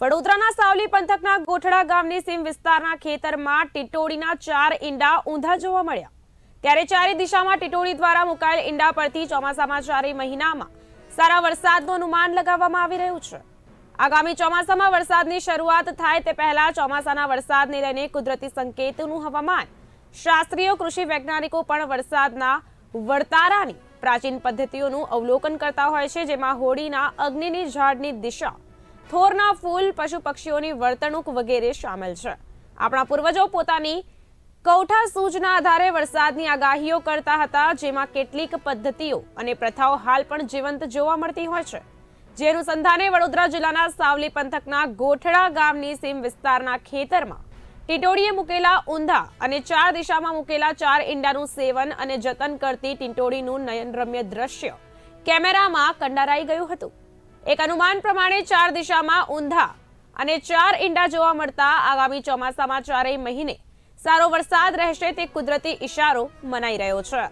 વડોદરાના સાવલી પંથકના ગોઠડા ગામની સીમ વિસ્તારના ખેતરમાં ટીટોડીના ચાર ઈંડા ઊંધા જોવા મળ્યા. ત્યારે ચારે દિશામાં ટીટોળી દ્વારા મુકાયેલ ઈંડા પરથી ચોમાસામાં ચારેય મહિનામાં સારા વરસાદનું અનુમાન લગાવવામાં આવી રહ્યું છે. આગામી ચોમાસામાં વરસાદની શરૂઆત થાય તે પહેલા ચોમાસાના વરસાદને લઈને કુદરતી સંકેતોનું હવામાન. શાસ્ત્રીય કૃષિ વૈજ્ઞાનિકો પણ વરસાદના વર્તારાની પ્રાચીન પદ્ધતિઓનું અવલોકન કરતા હોય છે, જેમાં હોળીના અગ્નિની ઝાડની દિશા થોરના ફૂલ, પશુ પક્ષીઓની વર્તણૂક વગેરે સામેલ છે. આપણા પૂર્વજો પોતાની કૌઠા સૂચના આધારે વરસાદની આગાહીઓ કરતા હતા, જેમાં કેટલીક પદ્ધતિઓ અને પ્રથાઓ હાલ પણ જીવંત જોવા મળતી હોય છે. જે અનુસંધાને વડોદરા જિલ્લાના સાવલી પંથકના ગોઠડા ગામની સીમ વિસ્તારના ખેતરમાં ટીટોડીએ મૂકેલા ઊંધા અને ચાર દિશામાં મૂકેલા ચાર ઈંડાનું સેવન અને જતન કરતી ટીટોડીનું નયનરમ્ય દ્રશ્ય કેમેરામાં કંડારાઈ ગયું હતું. એક અનુમાન પ્રમાણે ચાર દિશામાં ઊંધા અને ચાર ઈંડા જોવા મળતા આગામી ચોમાસામાં ચારેય મહિને સારો વરસાદ રહેશે તે કુદરતી ઇશારો મનાઈ રહ્યો છે.